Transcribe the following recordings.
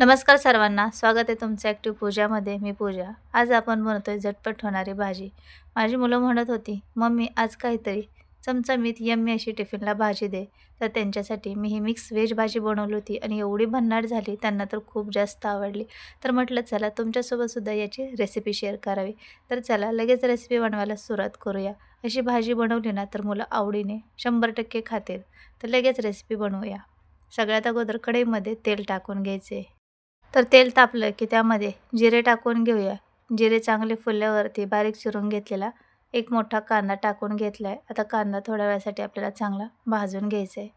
नमस्कार सर्वांना स्वागत आहे तुमचं ॲक्टिव्ह पूजामध्ये मी पूजा. आज आपण बनवतोय झटपट होणारी भाजी. माझी मुलं म्हणत होती मम्मी आज काहीतरी चमचमीत यम्मी अशी टिफिनला भाजी दे. तर त्यांच्यासाठी मी ही मिक्स व्हेज भाजी बनवली होती आणि एवढी भन्नाट झाली त्यांना तर खूप जास्त आवडली. तर म्हटलं चला तुमच्यासोबतसुद्धा याची रेसिपी शेअर करावी. तर चला लगेच रेसिपी बनवायला सुरुवात करूया. अशी भाजी बनवली ना तर मुलं आवडीने शंभर टक्के खातील. तर लगेच रेसिपी बनवूया. सगळ्यात अगोदर कढईमध्ये तेल टाकून घ्यायचे. तर तेल तापलं की त्यामध्ये जिरे टाकून घेऊया. जिरे चांगले फुलल्यावरती बारीक चिरून घेतलेला एक मोठा कांदा टाकून घेतला आहे आता कांदा थोड्या वेळासाठी आपल्याला चांगला भाजून घ्यायचा आहे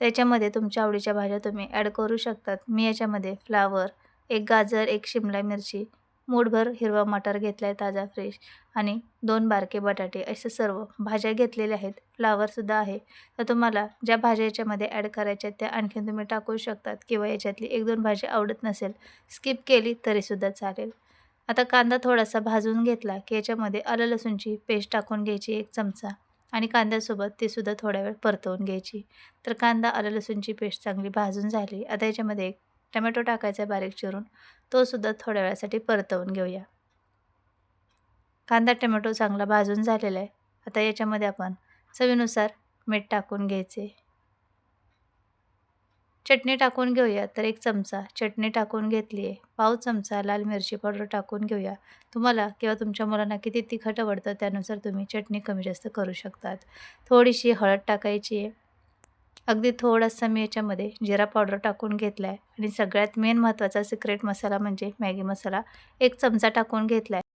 त्याच्यामध्ये तुमच्या आवडीच्या भाज्या तुम्ही ॲड करू शकतात. मी याच्यामध्ये फ्लावर एक गाजर एक शिमला मिरची मूठभर हिरवा मटार घेतला आहे ताजा फ्रेश आणि दोन बारके बटाटे. असे सर्व भाज्या घेतलेल्या आहेत. फ्लावरसुद्धा आहे. तर तुम्हाला ज्या भाज्या याच्यामध्ये ॲड करायच्या आहेत त्या आणखीन तुम्ही टाकू शकतात किंवा याच्यातली एक दोन भाजी आवडत नसेल स्किप केली तरीसुद्धा चालेल. आता कांदा थोडासा भाजून घेतला की याच्यामध्ये आलं लसूणची पेस्ट टाकून घ्यायची एक चमचा आणि कांद्यासोबत तीसुद्धा थोड्या वेळ परतवून घ्यायची. तर कांदा आलं लसूणची पेस्ट चांगली भाजून झाली. आता याच्यामध्ये एक टमॅटो टाकायचा बारीक चिरून. तोसुद्धा थोड्या वेळासाठी परतवून घेऊया. कांदा टमॅटो चांगला भाजून झालेला आहे. आता याच्यामध्ये आपण चवीनुसार मीठ टाकून घ्यायचे. चटणी टाकून घेऊया तर एक चमचा. चटणी टाकून घेतली आहे. पाव चमचा लाल मिरची पावडर टाकून घेऊया. तुम्हाला किंवा तुमच्या मुलांना किती तिखट आवडतं त्यानुसार तुम्ही चटणी कमी जास्त करू शकतात. थोडीशी हळद टाकायची आहे. अगदी थोडासा मी याच्यामध्ये जिरा पावडर टाकून घेतला आहे आणि सगळ्यात मेन महत्त्वाचा सिक्रेट मसाला म्हणजे मॅगी मसाला. एक चमचा टाकून घेतला आहे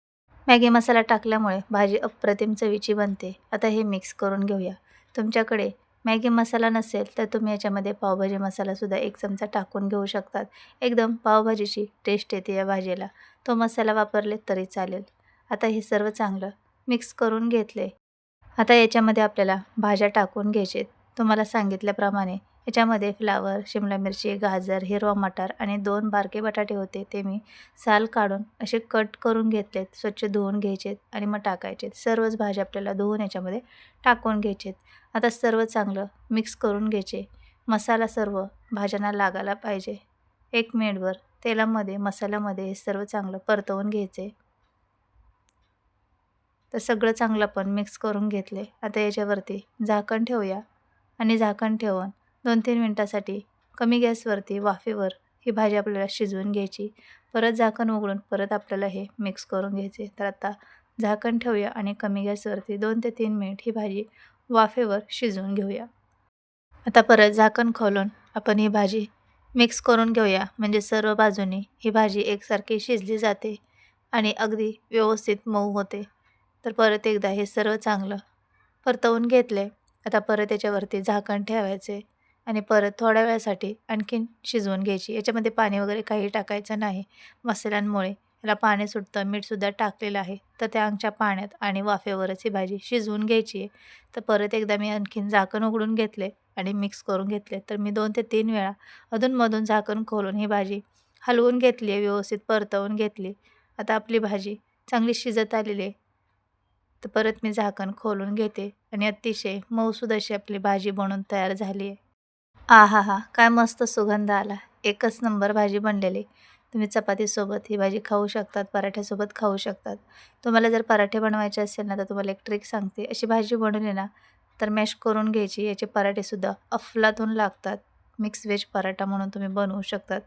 मॅगी मसाला टाकल्यामुळे भाजी अप्रतिम चवीची बनते. आता हे मिक्स करून घेऊया. तुमच्याकडे मॅगी मसाला नसेल तर तुम्ही याच्यामध्ये पावभाजी मसालासुद्धा एक चमचा टाकून घेऊ शकतात. एकदम पावभाजीची टेस्ट येते या भाजीला. तो मसाला वापरले तरी चालेल. आता हे सर्व चांगलं मिक्स करून घेतले. आता याच्यामध्ये आपल्याला भाज्या टाकून घ्यायचे तुम्हाला सांगितल्याप्रमाणे याच्यामध्ये फ्लावर शिमला मिरची गाजर हिरवा मटार आणि दोन बारके बटाटे होते. ते मी साल काढून असे कट करून घेतलेत स्वच्छ धुवून घ्यायचेत आणि मग टाकायचेत. सर्वच भाज्या आपल्याला धुवून याच्यामध्ये टाकून घ्यायचेत. आता सर्व चांगलं मिक्स करून घ्यायचे. मसाला सर्व भाज्यांना लागायला पाहिजे. एक मिनिटभर तेलामध्ये मसाल्यामध्ये हे सर्व चांगलं परतवून घ्यायचे. तर सगळं चांगलं पण मिक्स करून घेतले. आता याच्यावरती झाकण ठेवूया. आणि झाकण ठेवून दोन तीन मिनटासाठी कमी गॅसवरती वाफेवर ही भाजी आपल्याला शिजवून घ्यायची. परत झाकण उघडून परत आपल्याला हे मिक्स करून घ्यायचे. तर आता झाकण ठेवूया आणि कमी गॅसवरती दोन ते तीन मिनिट ही भाजी वाफेवर शिजवून घेऊया. आता परत झाकण खोलून आपण ही भाजी मिक्स करून घेऊया. म्हणजे सर्व बाजूनी ही भाजी एकसारखी शिजली जाते आणि अगदी व्यवस्थित मऊ होते. तर परत एकदा हे सर्व चांगलं परतवून घेतले आता परत याच्यावरती झाकण ठेवायचे आणि परत थोड्या वेळासाठी आणखीन शिजवून घ्यायची. याच्यामध्ये पाणी वगैरे काही टाकायचं नाही. मसाल्यांमुळे याला पाणी सुटतं. मीठसुद्धा टाकलेलं आहे. तर त्या आमच्या पाण्यात आणि वाफेवरच ही भाजी शिजवून घ्यायची आहे. तर परत एकदा मी आणखीन झाकण उघडून घेतले आणि मिक्स करून घेतले. तर मी दोन ते तीन वेळा अधूनमधून झाकण खोलून ही भाजी हलवून घेतली आहे. व्यवस्थित परतवून घेतली आता आपली भाजी चांगली शिजत आलेली आहे. तर परत मी झाकण खोलून घेते आणि अतिशय मऊसूद अशी आपली भाजी बनवून तयार झाली आहे. आ हा हा काय मस्त सुगंध आला. एकच नंबर भाजी बनलेली. तुम्ही चपातीसोबत ही भाजी खाऊ शकतात पराठ्यासोबत खाऊ शकतात. तुम्हाला जर पराठे बनवायचे असेल ना तर तुम्हाला एक ट्रिक सांगते. अशी भाजी बनवली ना तर मॅश करून घ्यायची. याचे पराठेसुद्धा अफलातून लागतात. मिक्स व्हेज पराठा म्हणून तुम्ही बनवू शकतात.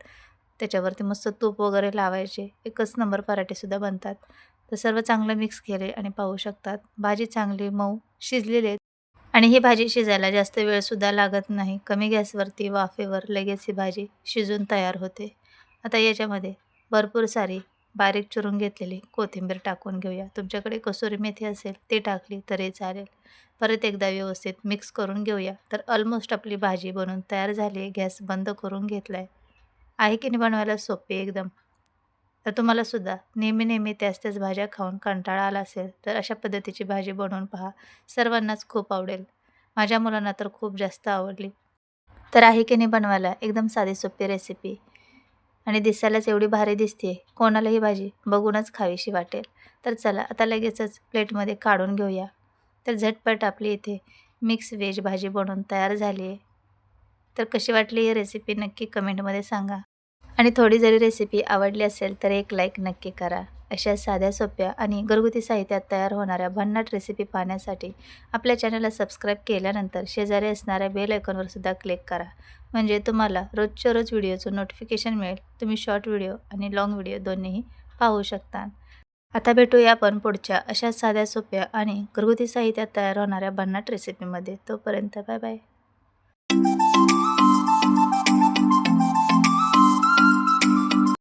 त्याच्यावरती मस्त तूप वगैरे लावायचे. एकच नंबर पराठेसुद्धा बनतात. तर सर्व चांगलं मिक्स केले आणि पाहू शकतात. भाजी चांगली मऊ शिजलेली आहे आणि ही भाजी शिजायला जास्त वेळसुद्धा लागत नाही. कमी गॅसवरती वाफेवर लगेच ही भाजी शिजून तयार होते. आता याच्यामध्ये भरपूर सारी बारीक चिरून घेतलेली कोथिंबीर टाकून घेऊया. तुमच्याकडे कसुरी मेथी असेल ती टाकली तरी चालेल. परत एकदा व्यवस्थित मिक्स करून घेऊया. तर ऑलमोस्ट आपली भाजी बनवून तयार झाली आहे. गॅस बंद करून घेतला आहे आहे की नाही बनवायला सोपी एकदम? तर तुम्हालासुद्धा नेहमी नेहमी त्याच त्याच भाज्या खाऊन कंटाळा आला असेल तर अशा पद्धतीची भाजी बनवून पहा. सर्वांनाच खूप आवडेल. माझ्या मुलांना तर खूप जास्त आवडली. तर आहे की नाही बनवायला एकदम साधी सोपी रेसिपी आणि दिसायलाच एवढी भारी दिसते कोणाला ही भाजी बघूनच खावीशी वाटेल. तर चला आता लगेचच प्लेटमध्ये काढून घेऊया. तर झटपट आपली इथे मिक्स व्हेज भाजी बनवून तयार झाली आहे तर कशी वाटली ही रेसिपी नक्की कमेंटमध्ये सांगा. आणि थोडी जरी रेसिपी आवडली असेल तर एक लाईक नक्की करा. अशा साध्या सोप्या आणि घरगुती साहित्यात तयार होणाऱ्या भन्नाट रेसिपी पाहण्यासाठी आपल्या चॅनलला सबस्क्राईब केल्यानंतर शेजारी असणाऱ्या बेल आयकॉनवर सुद्धा क्लिक करा. म्हणजे तुम्हाला रोजच्या रोज व्हिडिओचं नोटिफिकेशन मिळेल. तुम्ही शॉर्ट व्हिडिओ आणि लाँग व्हिडिओ दोन्हीही पाहू शकता. आता भेटूया आपण पुढच्या अशा साध्या सोप्या आणि घरगुती साहित्यात तयार होणाऱ्या भन्नाट रेसिपीमध्ये तोपर्यंत बाय बाय